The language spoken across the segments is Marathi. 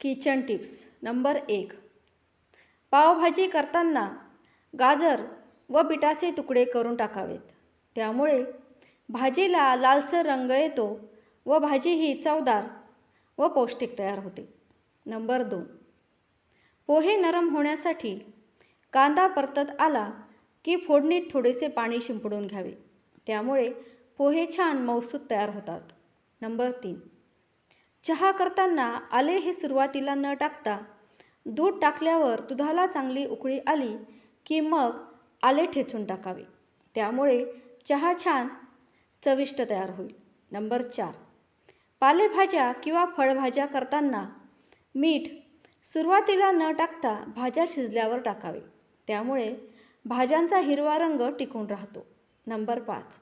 Kitchen tips. नंबर एक. पावभाजी करताना गाजर व बिटाचे तुकडे करून टाकावेत. त्यामुळे भाजीला लालसर रंग येतो व भाजी ही चवदार व पौष्टिक तयार होते. नंबर दोन. पोहे नरम होण्यासाठी कांदा परतत आला की फोडणीत थोडेसे पाणी शिंपडून घ्यावे. त्यामुळे पोहे छान मौसूद तयार होतात. नंबर तीन. चहा करताना आले हे सुरुवातीला न टाकता दूध टाकल्यावर दुधाला चांगली उकळी आली की मग आले ठेचून टाकावे. त्यामुळे चहा छान चविष्ट तयार होईल. नंबर चार. पालेभाज्या किंवा फळभाज्या करताना मीठ सुरुवातीला न टाकता भाज्या शिजल्यावर टाकावे. त्यामुळे भाज्यांचा हिरवा रंग टिकून राहतो. नंबर पाच.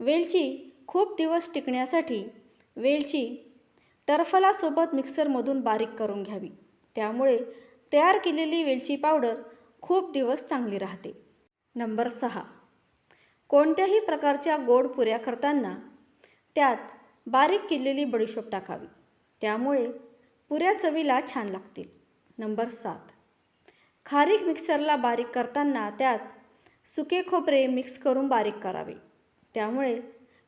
वेलची खूप दिवस टिकण्यासाठी वेलची टरफलासोबत मिक्सरमधून बारीक करून घ्यावी. त्यामुळे तयार केलेली वेलची पावडर खूप दिवस चांगली राहते. नंबर सहा. कोणत्याही प्रकारच्या गोड पुऱ्या करताना त्यात बारीक केलेली बडीशोप टाकावी. त्यामुळे पुऱ्या चवीला छान लागतील. नंबर सात. खारीक मिक्सरला बारीक करताना त्यात सुके खोबरे मिक्स करून बारीक करावे. त्यामुळे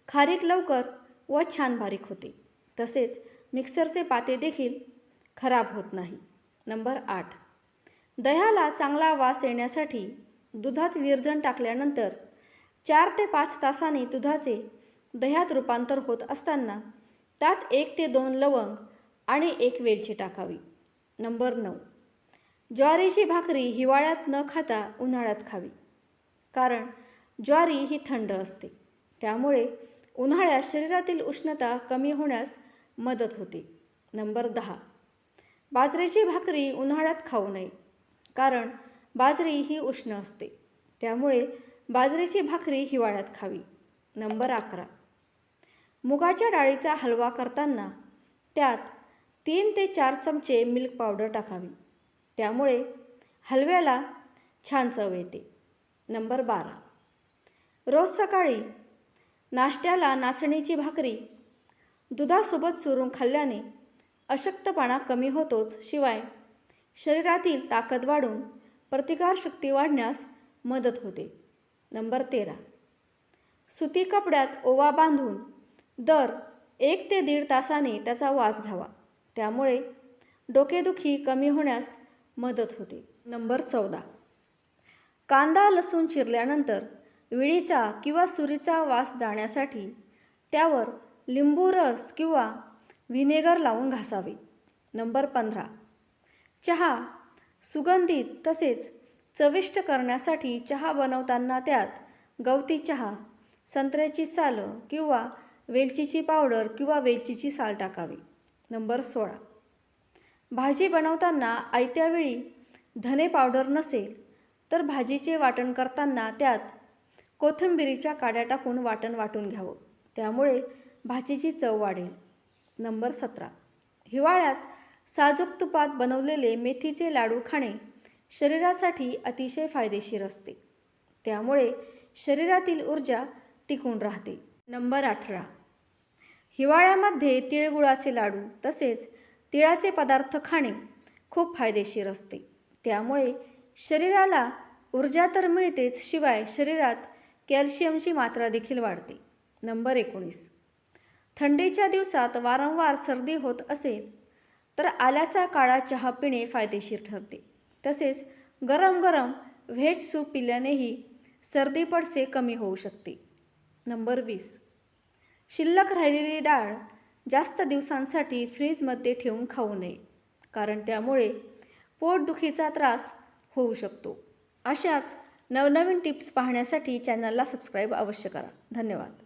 खारीक लवकर व छान बारीक होते. तसेच मिक्सरचे पाते देखील खराब होत नाही. नंबर आठ. दह्याला चांगला वास येण्यासाठी दुधात विरजण टाकल्यानंतर चार ते पाच तासांनी दुधाचे दह्यात रूपांतर होत असताना त्यात एक ते दोन लवंग आणि एक वेलची टाकावी. नंबर नऊ. ज्वारीची भाकरी हिवाळ्यात न खाता उन्हाळ्यात खावी. कारण ज्वारी ही थंड असते. त्यामुळे उन्हाळ्यात शरीरातील उष्णता कमी होण्यास मदत होते. नंबर दहा. बाजरीची भाकरी उन्हाळ्यात खाऊ नये कारण बाजरी ही उष्ण असते. त्यामुळे बाजरीची भाकरी हिवाळ्यात खावी. नंबर अकरा. मुगाच्या डाळीचा हलवा करताना त्यात तीन ते चार चमचे मिल्क पावडर टाकावी. त्यामुळे हलव्याला छान चव येते. नंबर बारा. रोज सकाळी नाश्त्याला नाचणीची भाकरी दुधासोबत चुरून खाल्ल्याने अशक्तपणा कमी होतोच. शिवाय शरीरातील ताकद वाढून प्रतिकारशक्ती वाढण्यास मदत होते. नंबर तेरा. सुती कपड्यात ओवा बांधून दर एक ते दीड तासाने त्याचा वास घ्यावा. त्यामुळे डोकेदुखी कमी होण्यास मदत होते. नंबर चौदा. कांदा लसूण चिरल्यानंतर विळीचा किंवा सुरीचा वास जाण्यासाठी त्यावर लिंबू रस किंवा व्हिनेगर लावून घासावे. नंबर पंधरा. चहा सुगंधित तसेच चविष्ट करण्यासाठी चहा बनवताना त्यात गवती चहा संत्र्याची सालं किंवा वेलचीची पावडर किंवा वेलचीची साल टाकावी. नंबर सोळा. भाजी बनवताना आयत्यावेळी धने पावडर नसेल तर भाजीचे वाटण करताना त्यात कोथिंबिरीच्या काड्या टाकून वाटण वाटून घ्यावं. त्यामुळे भाजीची चव वाढेल. नंबर सतरा. हिवाळ्यात साजूक तुपात बनवलेले मेथीचे लाडू खाणे शरीरासाठी अतिशय फायदेशीर असते. त्यामुळे शरीरातील ऊर्जा टिकून राहते. नंबर अठरा. हिवाळ्यामध्ये तिळगुळाचे लाडू तसेच तिळाचे पदार्थ खाणे खूप फायदेशीर असते. त्यामुळे शरीराला ऊर्जा तर मिळतेच शिवाय शरीरात कॅल्शियमची मात्रा देखील वाढते. नंबर एकोणीस. थंडीच्या दिवसात वारंवार सर्दी होत असेल तर आल्याचा काळा चहा पिणे फायदेशीर ठरते. तसेच गरम गरम व्हेज सूप पिल्यानेही सर्दी पडसे कमी होऊ शकते. नंबर वीस. शिल्लक राहिलेली डाळ जास्त दिवसांसाठी फ्रीजमध्ये ठेवून खाऊ नये कारण त्यामुळे पोटदुखीचा त्रास होऊ शकतो. अशाच नवनवीन टिप्स पाहण्यासाठी चॅनलला सबस्क्राईब अवश्य करा. धन्यवाद.